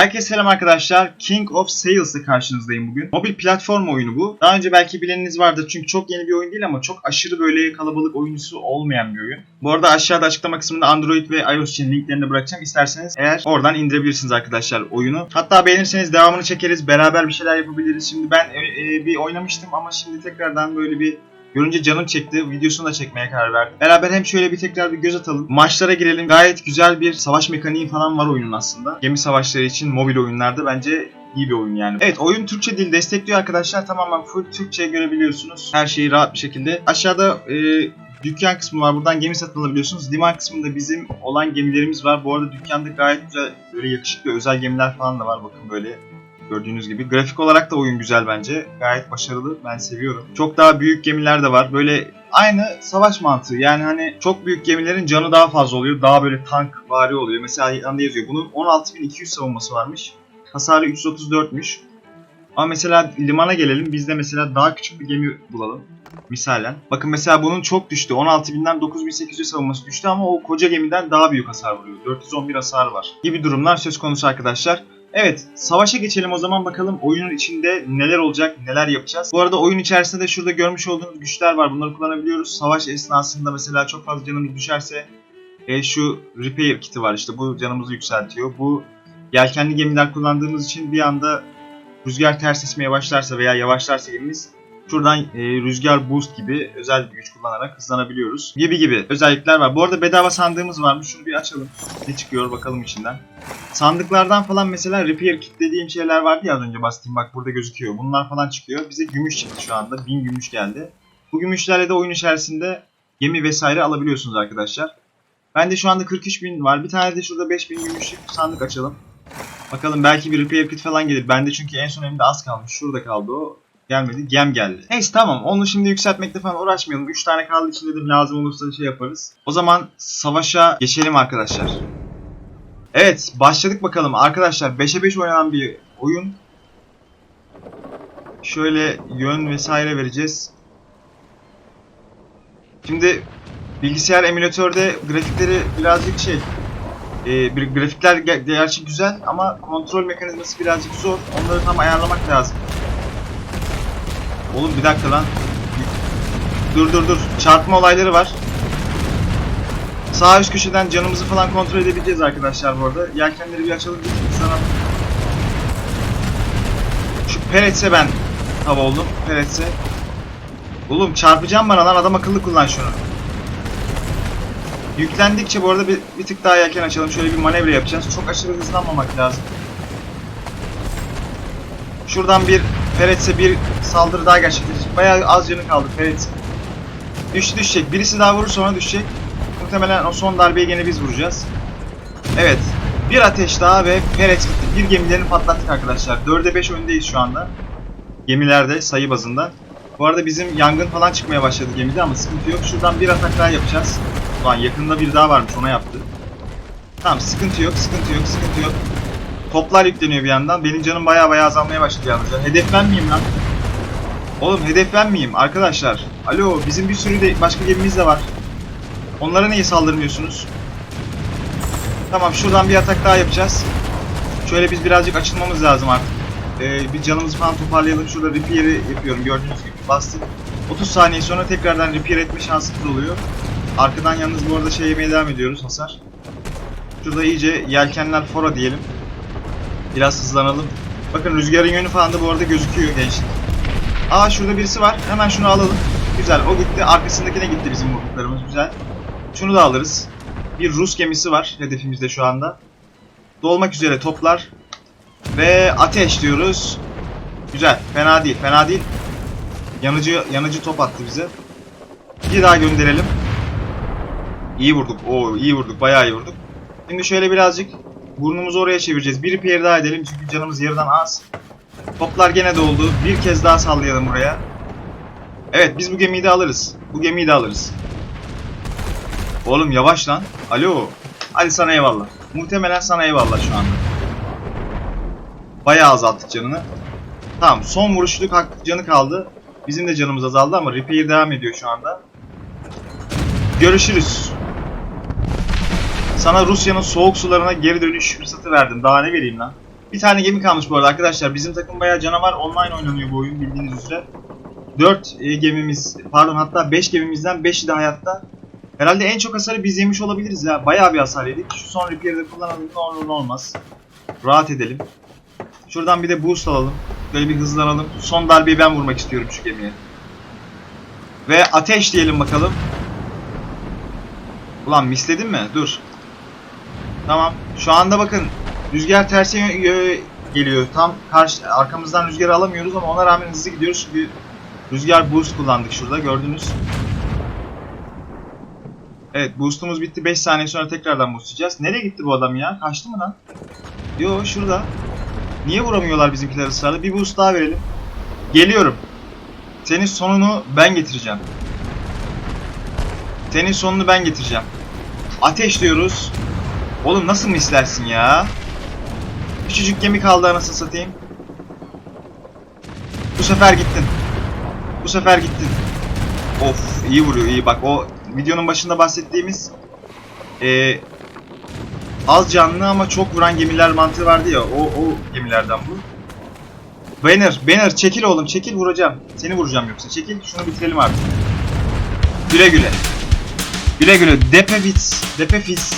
Herkese selam arkadaşlar. King of Sales'la karşınızdayım bugün. Mobil platform oyunu bu. Daha önce belki bileniniz vardır çünkü çok yeni bir oyun değil ama çok aşırı böyle kalabalık oyuncusu olmayan bir oyun. Bu arada aşağıda açıklama kısmında Android ve iOS için linklerini de bırakacağım. İsterseniz eğer oradan indirebilirsiniz arkadaşlar oyunu. Hatta beğenirseniz devamını çekeriz. Beraber bir şeyler yapabiliriz. Şimdi ben e, e, bir oynamıştım ama şimdi tekrardan böyle bir Görünce canım çekti. Videosunu da çekmeye karar verdim. Beraber hem şöyle bir tekrar bir göz atalım. Maçlara girelim. Gayet güzel bir savaş mekaniği falan var oyunun aslında. Gemi savaşları için mobil oyunlarda bence iyi bir oyun yani. Evet oyun Türkçe dil destekliyor arkadaşlar. Tamamen full Türkçe görebiliyorsunuz. Her şeyi rahat bir şekilde. Aşağıda e, dükkan kısmı var. Buradan gemi satın alabiliyorsunuz. Liman kısmında bizim olan gemilerimiz var. Bu arada dükkanda gayet güzel böyle yakışıklı özel gemiler falan da var. Bakın böyle Gördüğünüz gibi. Grafik olarak da oyun güzel bence. Gayet başarılı. Ben seviyorum. Çok daha büyük gemiler de var. Böyle aynı savaş mantığı. Yani hani çok büyük gemilerin canı daha fazla oluyor. Daha böyle tank vari oluyor. Mesela yanında yazıyor. Bunun 16.200 savunması varmış. Hasarı 334'müş. Ama mesela limana gelelim. Biz de mesela daha küçük bir gemi bulalım. Misalen. Bakın mesela bunun çok düştü. 16.000'den 9.800 savunması düştü ama o koca gemiden daha büyük hasar vuruyor. 411 hasar var. Gibi durumlar söz konusu arkadaşlar. Evet, savaşa geçelim o zaman bakalım oyunun içinde neler olacak, neler yapacağız. Bu arada oyun içerisinde de şurada görmüş olduğunuz güçler var. Bunları kullanabiliyoruz. Savaş esnasında mesela çok fazla canımız düşerse e, şu repair kiti var işte bu canımızı yükseltiyor. Bu yelkenli gemiler kullandığımız için bir anda rüzgar ters esmeye başlarsa veya yavaşlarsa gemimiz şuradan e, rüzgar boost gibi özel bir güç kullanarak hızlanabiliyoruz. Gibi gibi özellikler var. Bu arada bedava sandığımız varmış. Şunu bir açalım. Ne çıkıyor bakalım içinden. Sandıklardan falan mesela repair kit dediğim şeyler vardı ya az önce bastım bak burada gözüküyor. Bunlar falan çıkıyor. Bize gümüş çıktı şu anda. 1000 gümüş geldi. Bu gümüşlerle de oyun içerisinde gemi vesaire alabiliyorsunuz arkadaşlar. Bende şu anda 43.000 var. Bir tane de şurada 5000 gümüşlük sandık açalım. Bakalım belki bir repair kit falan gelir. Bende çünkü en son elimde az kalmış. Şurada kaldı o. Gelmedi. Gem geldi. Neyse tamam. Onu şimdi yükseltmekte falan uğraşmayalım. 3 tane kaldı içinde de lazım olursa şey yaparız. O zaman savaşa geçelim arkadaşlar. Evet başladık bakalım. Arkadaşlar 5'e 5 oynanan bir oyun. Şöyle yön vesaire vereceğiz. Şimdi bilgisayar emülatörde grafikleri birazcık şey e, bir grafikler ge- gerçi güzel ama kontrol mekanizması birazcık zor. Onları tam ayarlamak lazım. Oğlum bir dakika lan. Dur dur dur. Çarpma olayları var. Sağ üst köşeden canımızı falan kontrol edebileceğiz arkadaşlar bu arada. Yelkenleri bir açalım. Bir sana. Şu Perets'e ben hava oldum. Perets'e. Oğlum çarpacağım bana lan adam akıllı kullan şunu. Yüklendikçe bu arada bir, bir tık daha yelken açalım. Şöyle bir manevra yapacağız. Çok aşırı hızlanmamak lazım. Şuradan bir Perets'e bir saldırı daha gerçekleşecek. Bayağı az canı kaldı Perets'in. Düştü düşecek. Birisi daha vurur sonra düşecek. Muhtemelen o son darbeyi gene biz vuracağız. Evet. Bir ateş daha ve Perets gitti. Bir gemilerini patlattık arkadaşlar. 4'e 5 öndeyiz şu anda. Gemilerde sayı bazında. Bu arada bizim yangın falan çıkmaya başladı gemide ama sıkıntı yok. Şuradan bir atak daha yapacağız. Ulan yakında bir daha varmış ona yaptı. Tamam sıkıntı yok, sıkıntı yok, sıkıntı yok. Toplar yükleniyor bir yandan. Benim canım baya baya azalmaya başladı yalnız. ya. Hedef lan? Oğlum hedef ben miyim? Arkadaşlar. Alo bizim bir sürü de başka gemimiz de var. Onlara niye saldırmıyorsunuz? Tamam şuradan bir atak daha yapacağız. Şöyle biz birazcık açılmamız lazım artık. Ee, bir canımızı falan toparlayalım. Şurada repair'i yapıyorum gördüğünüz gibi. Bastık. 30 saniye sonra tekrardan repair etme şansımız oluyor. Arkadan yalnız bu arada şey yemeye devam ediyoruz hasar. Şurada iyice yelkenler fora diyelim. Biraz hızlanalım. Bakın rüzgarın yönü falan da bu arada gözüküyor gençlik. Aa şurada birisi var. Hemen şunu alalım. Güzel o gitti. Arkasındakine gitti bizim vurduklarımız. Güzel. Şunu da alırız. Bir Rus gemisi var hedefimizde şu anda. Dolmak üzere toplar. Ve ateş diyoruz. Güzel. Fena değil. Fena değil. Yanıcı yanıcı top attı bize. Bir daha gönderelim. İyi vurduk. Oo iyi vurduk. Bayağı iyi vurduk. Şimdi şöyle birazcık burnumuzu oraya çevireceğiz. Bir repair daha edelim çünkü canımız yarıdan az. Toplar gene doldu. Bir kez daha sallayalım buraya. Evet biz bu gemiyi de alırız. Bu gemiyi de alırız. Oğlum yavaş lan. Alo. Hadi sana eyvallah. Muhtemelen sana eyvallah şu anda. Bayağı azalttık canını. Tamam son vuruşluk canı kaldı. Bizim de canımız azaldı ama repair devam ediyor şu anda. Görüşürüz. Sana Rusya'nın soğuk sularına geri dönüş fırsatı verdim. Daha ne vereyim lan? Bir tane gemi kalmış bu arada arkadaşlar. Bizim takım bayağı canavar online oynanıyor bu oyun bildiğiniz üzere. 4 gemimiz pardon hatta 5 gemimizden 5'i de hayatta. Herhalde en çok hasarı biz yemiş olabiliriz ya. Bayağı bir hasar yedik. Şu son repair'de kullanalım ne olur ne olmaz. Rahat edelim. Şuradan bir de boost alalım. Böyle bir hızlanalım. Son darbeyi ben vurmak istiyorum şu gemiye. Ve ateş diyelim bakalım. Ulan misledin mi? Dur. Tamam. Şu anda bakın rüzgar terse yö- geliyor. Tam karşı arkamızdan rüzgarı alamıyoruz ama ona rağmen hızlı gidiyoruz çünkü rüzgar boost kullandık şurada gördünüz. Evet boostumuz bitti. 5 saniye sonra tekrardan boostlayacağız. Nereye gitti bu adam ya? Kaçtı mı lan? Yo şurada. Niye vuramıyorlar bizimkiler ısrarla? Bir boost daha verelim. Geliyorum. Senin sonunu ben getireceğim. Senin sonunu ben getireceğim. Ateş diyoruz. Oğlum nasıl mislersin ya? Küçücük gemi kaldı anasını satayım. Bu sefer gittin. Bu sefer gittin. Of iyi vuruyor iyi bak o videonun başında bahsettiğimiz eee, az canlı ama çok vuran gemiler mantığı vardı ya o, o gemilerden bu. Banner, Banner çekil oğlum çekil vuracağım. Seni vuracağım yoksa çekil şunu bitirelim artık. Güle güle. Güle güle Depefis, Depefis.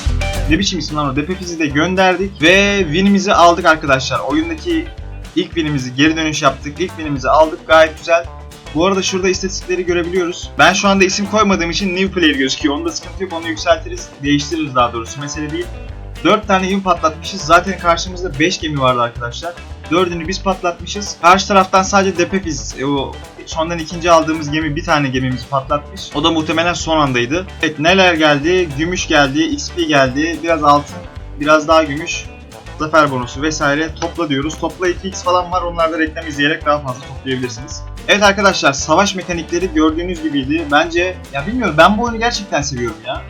Ne biçim isim lan o? Depefis'i de gönderdik ve winimizi aldık arkadaşlar. Oyundaki ilk winimizi geri dönüş yaptık. İlk winimizi aldık gayet güzel. Bu arada şurada istatistikleri görebiliyoruz. Ben şu anda isim koymadığım için new player gözüküyor. Onda sıkıntı yok. Onu yükseltiriz. Değiştiririz daha doğrusu. Mesele değil. 4 tane win patlatmışız. Zaten karşımızda 5 gemi vardı arkadaşlar. Dördünü biz patlatmışız. Karşı taraftan sadece Depefiz, e, o sondan ikinci aldığımız gemi bir tane gemimizi patlatmış. O da muhtemelen son andaydı. Evet neler geldi? Gümüş geldi, XP geldi, biraz altın, biraz daha gümüş, zafer bonusu vesaire topla diyoruz. Topla 2x falan var. Onlarda reklam izleyerek daha fazla toplayabilirsiniz. Evet arkadaşlar savaş mekanikleri gördüğünüz gibiydi. Bence ya bilmiyorum ben bu oyunu gerçekten seviyorum ya.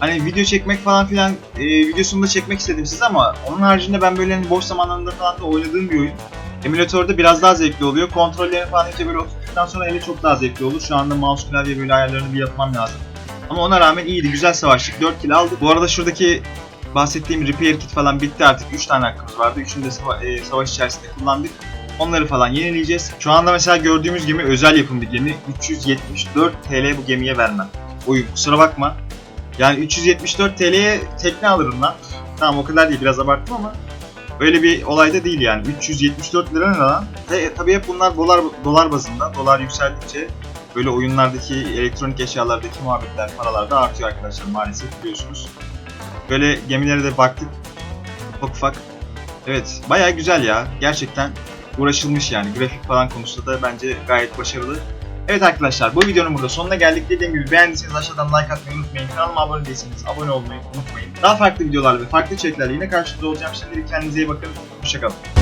Hani video çekmek falan filan e, videosunu da çekmek istedim size ama onun haricinde ben böyle hani boş zamanlarında falan da oynadığım bir oyun. Emülatörde biraz daha zevkli oluyor. Kontrollerini falan iyice böyle oturttuktan sonra ele çok daha zevkli olur. Şu anda mouse klavye böyle ayarlarını bir yapmam lazım. Ama ona rağmen iyiydi. Güzel savaştık. 4 kill aldık. Bu arada şuradaki bahsettiğim repair kit falan bitti artık. 3 tane hakkımız vardı. Üçünü de sava- e, savaş içerisinde kullandık. Onları falan yenileyeceğiz. Şu anda mesela gördüğümüz gemi özel yapım bir gemi. 374 TL bu gemiye vermem. Oyun kusura bakma. Yani 374 TL'ye tekne alırım lan. Tamam o kadar değil biraz abarttım ama öyle bir olay da değil yani. 374 lira ne lan? Ve tabii hep bunlar dolar dolar bazında. Dolar yükseldikçe böyle oyunlardaki elektronik eşyalardaki muhabbetler, paralar da artıyor arkadaşlar maalesef biliyorsunuz. Böyle gemilere de baktık. Ufak ufak. Evet bayağı güzel ya. Gerçekten uğraşılmış yani. Grafik falan konusunda da bence gayet başarılı. Evet arkadaşlar bu videonun burada sonuna geldik. Dediğim gibi beğendiyseniz aşağıdan like atmayı unutmayın. Kanalıma abone değilseniz abone olmayı unutmayın. Daha farklı videolar ve farklı içeriklerle yine karşınızda olacağım. Şimdilik kendinize iyi bakın. Hoşçakalın.